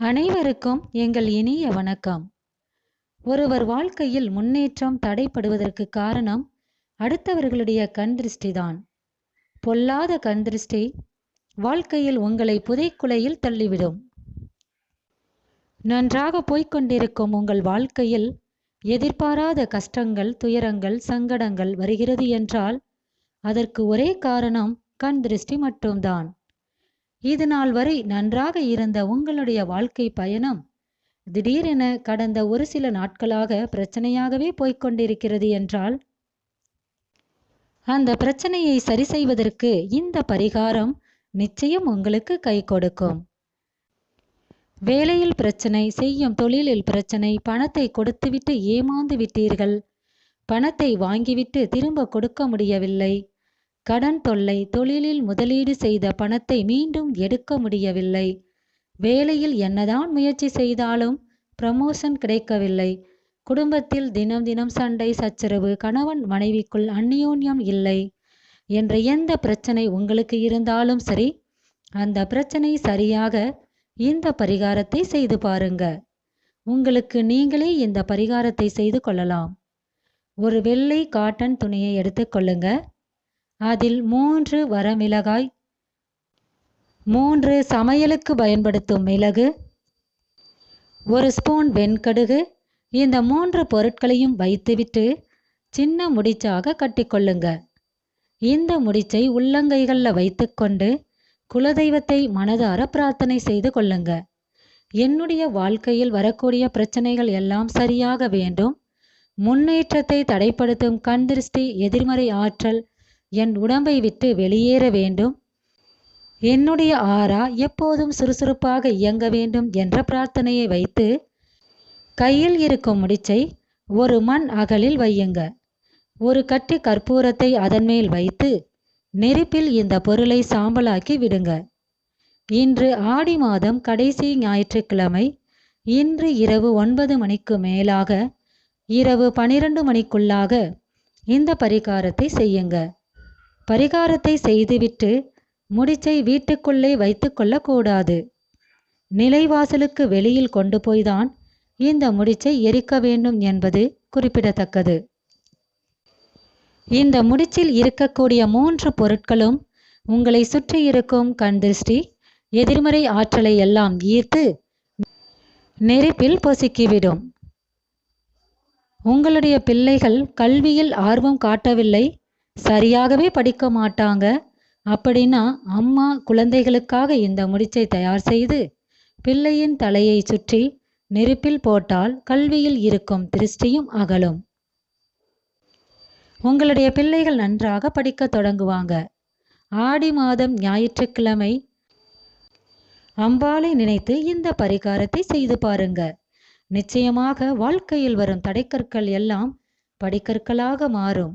அனைவருக்கும் எங்கள் இனிய வணக்கம். ஒருவர் வாழ்க்கையில் முன்னேற்றம் தடைப்படுவதற்கு காரணம் அடுத்தவர்களுடைய கண் திருஷ்டிதான். பொல்லாத கண் திருஷ்டி வாழ்க்கையில் உங்களை புதைக்குலையில் தள்ளிவிடும். நன்றாக போய்க்கொண்டிருக்கும் உங்கள் வாழ்க்கையில் எதிர்பாராத கஷ்டங்கள் துயரங்கள் சங்கடங்கள் வருகிறது என்றால் அதற்கு ஒரே காரணம் கண் திருஷ்டி மட்டும்தான். இது நாள் வரை நன்றாக இருந்த உங்களுடைய வாழ்க்கை பயணம் திடீரென கடந்த ஒரு சில நாட்களாக பிரச்சனையாகவே போய்க்கொண்டிருக்கிறது என்றால் அந்த பிரச்சனையை சரி செய்வதற்கு இந்த பரிகாரம் நிச்சயம் உங்களுக்கு கை கொடுக்கும். வேலையில் பிரச்சனை செய்யும் தொழிலில் பிரச்சனை பணத்தை கொடுத்துவிட்டு ஏமாந்து விட்டீர்கள். பணத்தை வாங்கிவிட்டு திரும்ப கொடுக்க முடியவில்லை. கடன் தொல்லை தொழிலில் முதலீடு செய்த பணத்தை மீண்டும் எடுக்க முடியவில்லை. வேலையில் என்னதான் முயற்சி செய்தாலும் ப்ரமோஷன் கிடைக்கவில்லை. குடும்பத்தில் தினம் தினம் சண்டை சச்சரவு கணவன் மனைவிக்குள் அந்நியோன்யம் இல்லை என்ற எந்த பிரச்சனை உங்களுக்கு இருந்தாலும் சரி அந்த பிரச்சனை சரியாக இந்த பரிகாரத்தை செய்து பாருங்க. உங்களுக்கு நீங்களே இந்த பரிகாரத்தை செய்து கொள்ளலாம். ஒரு வெள்ளை காட்டன் துணியை எடுத்துக்கொள்ளுங்க அதில் மூன்று வரமிளகாய் மூன்று சமையலுக்கு பயன்படுத்தும் மிளகு ஒரு ஸ்பூன் வெண்கடுகு இந்த மூன்று பொருட்களையும் வைத்துவிட்டு சின்ன முடிச்சாக கட்டிக்கொள்ளுங்க. இந்த முடிச்சை உள்ளங்கைகளில் வைத்துக்கொண்டு குலதெய்வத்தை மனதார பிரார்த்தனை செய்து கொள்ளுங்க. என்னுடைய வாழ்க்கையில் வரக்கூடிய பிரச்சனைகள் எல்லாம் சரியாக வேண்டும். முன்னேற்றத்தை தடைப்படுத்தும் கண் திருஷ்டி எதிர்மறை ஆற்றல் என் உடம்பை விட்டு வெளியேற வேண்டும். என்னுடைய ஆறா எப்போதும் சுறுசுறுப்பாக இயங்க வேண்டும் என்ற பிரார்த்தனையை வைத்து கையில் இருக்கும் முடிச்சை ஒரு மண் அகலில் வையுங்க. ஒரு கட்டி கற்பூரத்தை அதன் மேல் வைத்து நெருப்பில் இந்த பொருளை சாம்பலாக்கி விடுங்க. இன்று ஆடி மாதம் கடைசி ஞாயிற்றுக்கிழமை இன்று இரவு ஒன்பது மணிக்கு மேலாக இரவு பனிரெண்டு மணிக்குள்ளாக இந்த பரிகாரத்தை செய்யுங்க. பரிகாரத்தை செய்துவிட்டு முடிச்சை வீட்டுக்குள்ளே வைத்து கொள்ளக்கூடாது நிலைவாசலுக்கு வெளியில் கொண்டு போய்தான் இந்த முடிச்சை எரிக்க வேண்டும் என்பது குறிப்பிடத்தக்கது. இந்த முடிச்சில் இருக்கக்கூடிய மூன்று பொருட்களும் உங்களை சுற்றி இருக்கும் கண் திருஷ்டி எதிர்மறை ஆற்றலை எல்லாம் ஈர்த்து நெருப்பில் பொசுக்கிவிடும். உங்களுடைய பிள்ளைகள் கல்வியில் ஆர்வம் காட்டவில்லை சரியாகவே படிக்க மாட்டாங்க. அப்படின்னா அம்மா குழந்தைகளுக்காக இந்த முடிச்சை தயார் செய்து பிள்ளையின் தலையை சுற்றி நெருப்பில் போட்டால் கல்வியில் இருக்கும் திருஷ்டியும் அகலும். உங்களுடைய பிள்ளைகள் நன்றாக படிக்க தொடங்குவாங்க. ஆடி மாதம் ஞாயிற்றுக்கிழமை அம்பாளை நினைத்து இந்த பரிகாரத்தை செய்து பாருங்க. நிச்சயமாக வாழ்க்கையில் வரும் தடைக்கற்கள் எல்லாம் படிக்கற்களாக மாறும்.